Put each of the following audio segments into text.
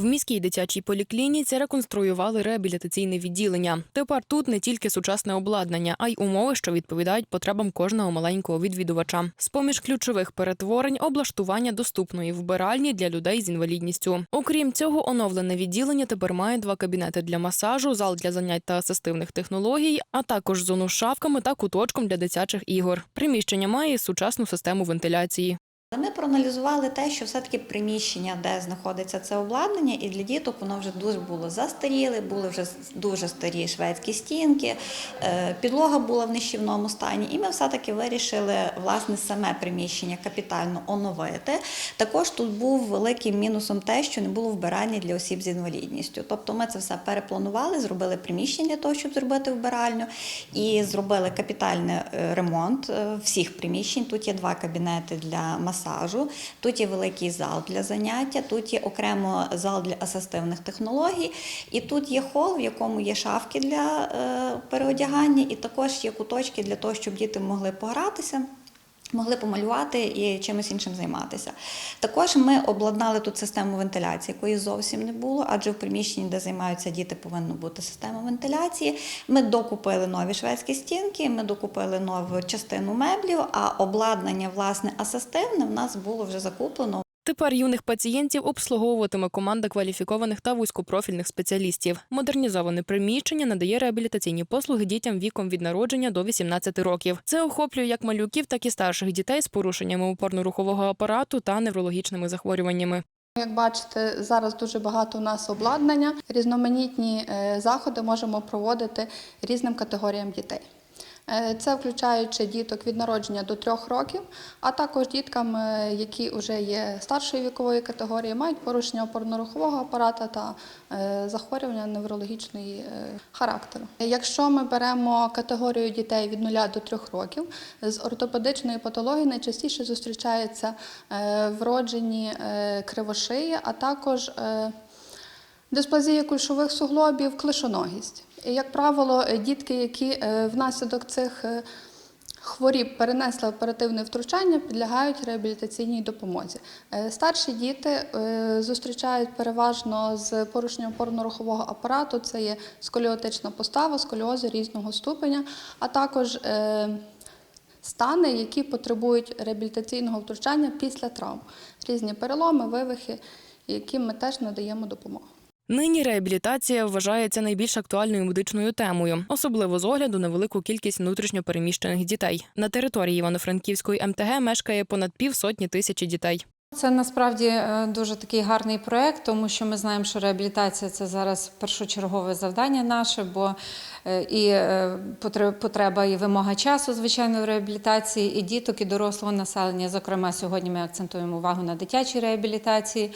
В міській дитячій поліклініці реконструювали реабілітаційне відділення. Тепер тут не тільки сучасне обладнання, а й умови, що відповідають потребам кожного маленького відвідувача. З поміж ключових перетворень облаштування доступної вбиральні для людей з інвалідністю. Окрім цього, оновлене відділення тепер має два кабінети для масажу, зал для занять та асистивних технологій, а також зону з шафками та куточком для дитячих ігор. Приміщення має сучасну систему вентиляції. Ми проаналізували те, що все-таки приміщення, де знаходиться це обладнання, і для діток воно вже дуже було застаріле, були вже дуже старі шведські стінки, е, підлога була в нищівному стані, і ми все-таки вирішили власне саме приміщення капітально оновити. Також тут був великим мінусом те, що не було вбирання для осіб з інвалідністю. Тобто ми це все перепланували, зробили приміщення для того, щоб зробити вбиральню, і зробили капітальний е, ремонт е, всіх приміщень. Тут є два кабінети для масажу, тут є великий зал для заняття, тут є окремо зал для асистивних технологій, і тут є хол, в якому є шафки для е, переодягання, і також є куточки для того, щоб діти могли погратися. Могли помалювати і чимось іншим займатися. Також ми обладнали тут систему вентиляції, якої зовсім не було, адже в приміщенні, де займаються діти, повинна бути система вентиляції. Ми докупили нові шведські стінки, ми докупили нову частину меблів, а обладнання, власне, асистивне в нас було вже закуплено. Тепер юних пацієнтів обслуговуватиме команда кваліфікованих та вузькопрофільних спеціалістів. Модернізоване приміщення надає реабілітаційні послуги дітям віком від народження до 18 років. Це охоплює як малюків, так і старших дітей з порушеннями опорно-рухового апарату та неврологічними захворюваннями. Як бачите, зараз дуже багато у нас обладнання. Різноманітні е, заходи можемо проводити різним категоріям дітей. Е, Це включаючи діток від народження до трьох років, а також діткам, е, які вже є старшої вікової категорії, мають порушення опорно-рухового апарата та е, захворювання неврологічної характеру. Якщо ми беремо категорію дітей від 0 до 3 років, з ортопедичної патології найчастіше зустрічаються вроджені кривошиї, а також Дисплазія кульшових суглобів, клишоногість. І, як правило, е, дітки, які е, внаслідок цих е, хворіб перенесли оперативне втручання, підлягають реабілітаційній допомозі. Старші діти зустрічають переважно з порушенням опорно-рухового апарату. Це є сколіотична постава, сколіози різного ступеня, а також стани, які потребують реабілітаційного втручання після травм, різні переломи, вивихи, яким ми теж надаємо допомогу. Нині реабілітація вважається найбільш актуальною медичною темою, особливо з огляду на велику кількість внутрішньопереміщених дітей. На території Івано-Франківської МТГ мешкає понад півсотні тисячі дітей. Це насправді е, дуже такий гарний проект, тому що ми знаємо, що реабілітація це зараз першочергове завдання наше, бо е, і е, потреба і вимога часу, звичайно, в реабілітації, і діток, і дорослого населення. Зокрема, сьогодні ми акцентуємо увагу на дитячій реабілітації.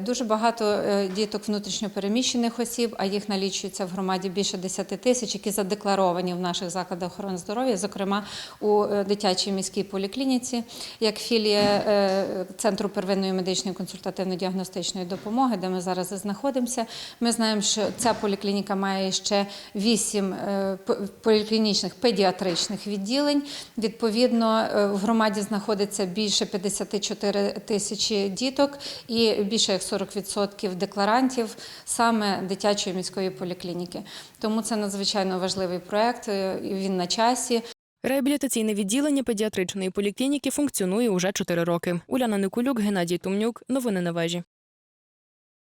Дуже багато діток внутрішньопереміщених осіб, а їх налічується в громаді більше 10 тисяч, які задекларовані в наших закладах охорони здоров'я, зокрема у дитячій міській поліклініці, як філія е, Центру первинної медичної консультативно-діагностичної допомоги, де ми зараз знаходимося. Ми знаємо, що ця поліклініка має ще вісім е, поліклінічних педіатричних відділень. Відповідно, е, в громаді знаходиться більше 54 тисячі діток і більше як 40% декларантів саме дитячої міської поліклініки. Тому це надзвичайно важливий проект. е, Він на часі. Реабілітаційне відділення педіатричної поліклініки функціонує уже 4 роки. Уляна Никулюк, Геннадій Тумнюк. Новини на вежі.